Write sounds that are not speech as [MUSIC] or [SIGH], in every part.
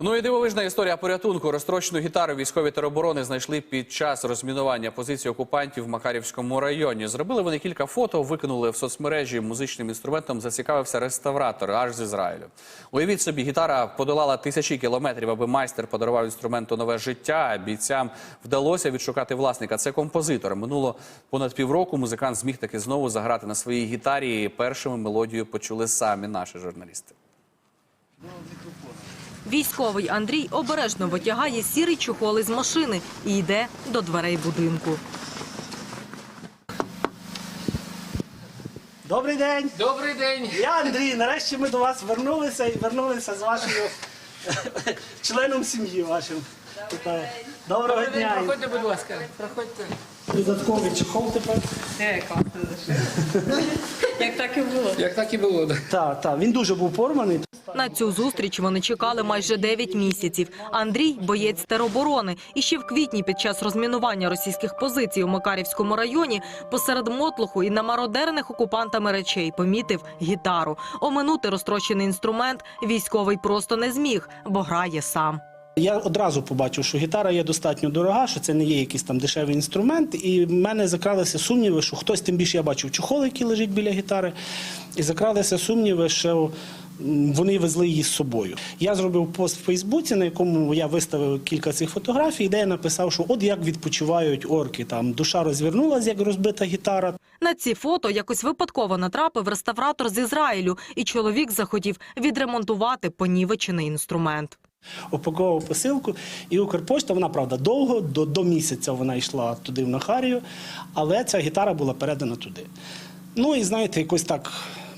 Ну і дивовижна історія порятунку. Розтрощену гітару військові тероборони знайшли під час розмінування позиції окупантів в Макарівському районі. Зробили вони кілька фото, викинули в соцмережі музичним інструментом. Зацікавився реставратор аж з Ізраїлю. Уявіть собі, гітара подолала тисячі кілометрів, аби майстер подарував інструменту нове життя. Бійцям вдалося відшукати власника. Це композитор. Минуло понад півроку. Музикант зміг таки знову заграти на своїй гітарі. І першими мелодію почули самі наші журналісти. Військовий Андрій обережно витягає сірий чохол із машини і йде до дверей будинку. Добрий день! Добрий день. Я Андрій. Нарешті ми до вас вернулися і вернулися з вашою [LAUGHS] членом сім'ї вашим. Вітаю. Доброго Добрий день. дня! Проходьте, будь ласка. Проходьте. Додатковий чехол тепер. Е, класно. [LAUGHS] Як так і було. Як так і було. Так, так, він дуже був порваний. На цю зустріч вони чекали майже 9 місяців. Андрій – боєць тероборони. І ще в квітні під час розмінування російських позицій у Макарівському районі посеред мотлуху і намародерених окупантами речей помітив гітару. Оминути розтрощений інструмент військовий просто не зміг, бо грає сам. Я одразу побачив, що гітара є достатньо дорога, що це не є якийсь там дешевий інструмент. І в мене закралися сумніви, що хтось тим більше я бачив чохол, який лежить біля гітари, і закралися сумніви, що вони везли її з собою. Я зробив пост в Фейсбуці, на якому я виставив кілька цих фотографій, де я написав, що от як відпочивають орки. Там душа розвернулася, як розбита гітара. На ці фото якось випадково натрапив реставратор з Ізраїлю, і чоловік захотів відремонтувати понівечений інструмент. Упаковував посилку, і Укрпошта, вона правда довго, до, до місяця вона йшла туди в Нахарію, але ця гітара була передана туди. Ну і знаєте, якось так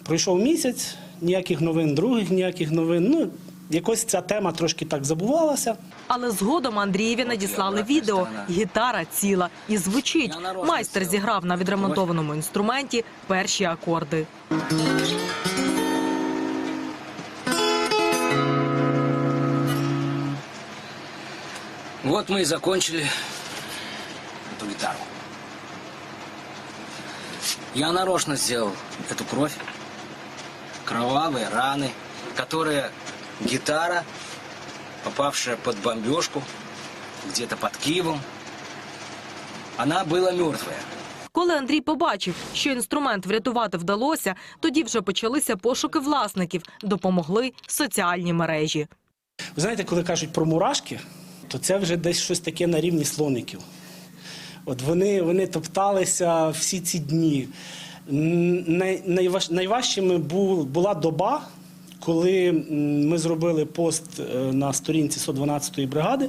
пройшов місяць, ніяких новин, других ніяких новин. Ну, якось ця тема трошки так забувалася. Але згодом Андрієві надіслали відео. Гітара ціла і звучить. Майстер зіграв на відремонтованому інструменті перші акорди. Вот мы и закончили эту гитару. Я нарочно сделал эту кровь, кровавые раны, которые гитара, попавшая под бомбежку, где-то под Киевом, она была мертвая. Коли Андрій побачив, що інструмент врятувати вдалося, тоді вже почалися пошуки власників. Допомогли соціальні мережі. Ви знаєте, коли кажуть про мурашки, то це вже десь щось таке на рівні слоників. От вони, вони топталися всі ці дні. Найваж, найважчими бу, була доба, коли ми зробили пост е, на сторінці 112-ї бригади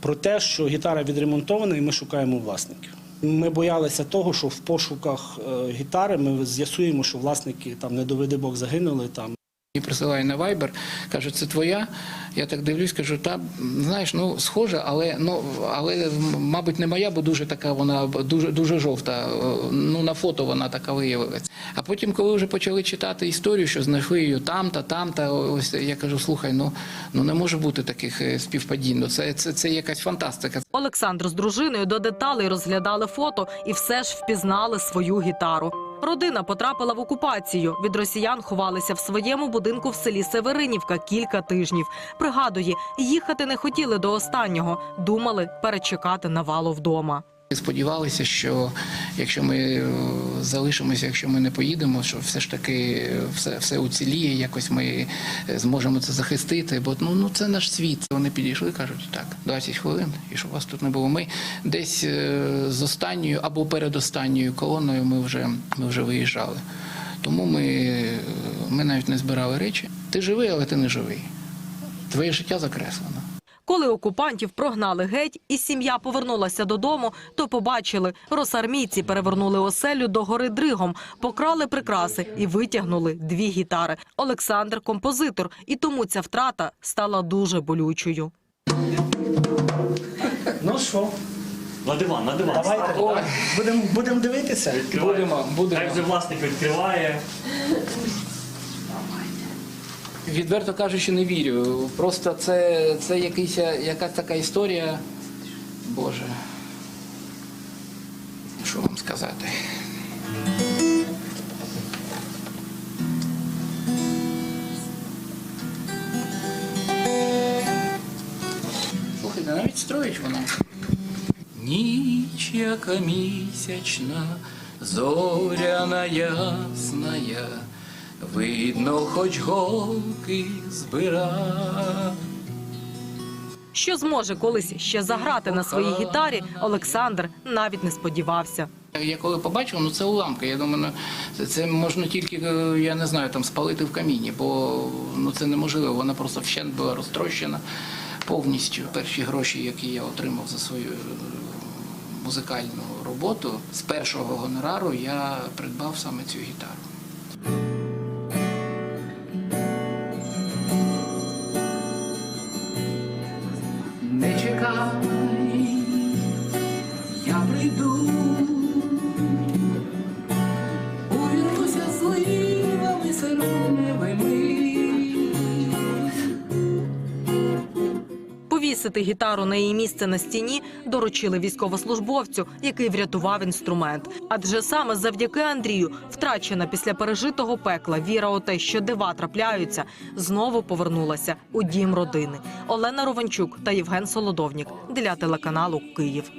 про те, що гітара відремонтована і ми шукаємо власників. Ми боялися того, що в пошуках е, гітари ми з'ясуємо, що власники там не доведи Бог загинули там. І присилає на Viber, каже, це твоя. Я так дивлюсь, кажу, та знаєш, ну схоже, але ну але мабуть не моя, бо дуже така вона дуже дуже жовта. Ну на фото вона така виявилась. А потім, коли вже почали читати історію, що знайшли її там та там, та ось я кажу, слухай, ну ну не може бути таких е, співпадінь. Ну, це, це, це якась фантастика. Олександр з дружиною до деталей розглядали фото і все ж впізнали свою гітару. Родина потрапила в окупацію. Від росіян ховалися в своєму будинку в селі Северинівка кілька тижнів. Пригадує, їхати не хотіли до останнього. Думали перечекати навалу вдома. Сподівалися, що якщо ми е, залишимося, якщо ми не поїдемо, що все ж таки все, все уціліє, якось ми е, зможемо це захистити. Бо ну, ну це наш світ. Вони підійшли, кажуть, так, 20 хвилин, і щоб вас тут не було. Ми десь е, з останньою або передостанньою колоною ми вже, ми вже виїжджали. Тому ми, е, ми навіть не збирали речі. Ти живий, але ти не живий. Твоє життя закреслено. Коли окупантів прогнали геть і сім'я повернулася додому, то побачили, росармійці перевернули оселю до гори Дригом, покрали прикраси і витягнули дві гітари. Олександр – композитор, і тому ця втрата стала дуже болючою. Ну що, На диван, на диван. давайте будемо будем дивитися. Відкриває. Будемо, будемо. Так же власник відкриває. Відверто кажучи, не вірю. Просто це, це якийсь, якась така історія. Боже. Що вам сказати? Слухайте, навіть строїть вона. Ніч яка місячна, зоряна ясная, видно, хоч голки збира. Що зможе колись ще заграти на своїй гітарі, Олександр навіть не сподівався. Я коли побачив, ну це уламки. Я думаю, ну, це, це можна тільки, е, я не знаю, там спалити в каміні, бо ну це неможливо. Вона просто вщент була розтрощена повністю. Перші гроші, які я отримав за свою е, музикальну роботу, з першого гонорару я придбав саме цю гітару. Чекай, я прийду. Повісити гітару на її місце на стіні доручили військовослужбовцю, який врятував інструмент. Адже саме завдяки Андрію, втрачена після пережитого пекла віра у те, що дива трапляються, знову повернулася у дім родини. Олена Рованчук та Євген Солодовнік для телеканалу Київ.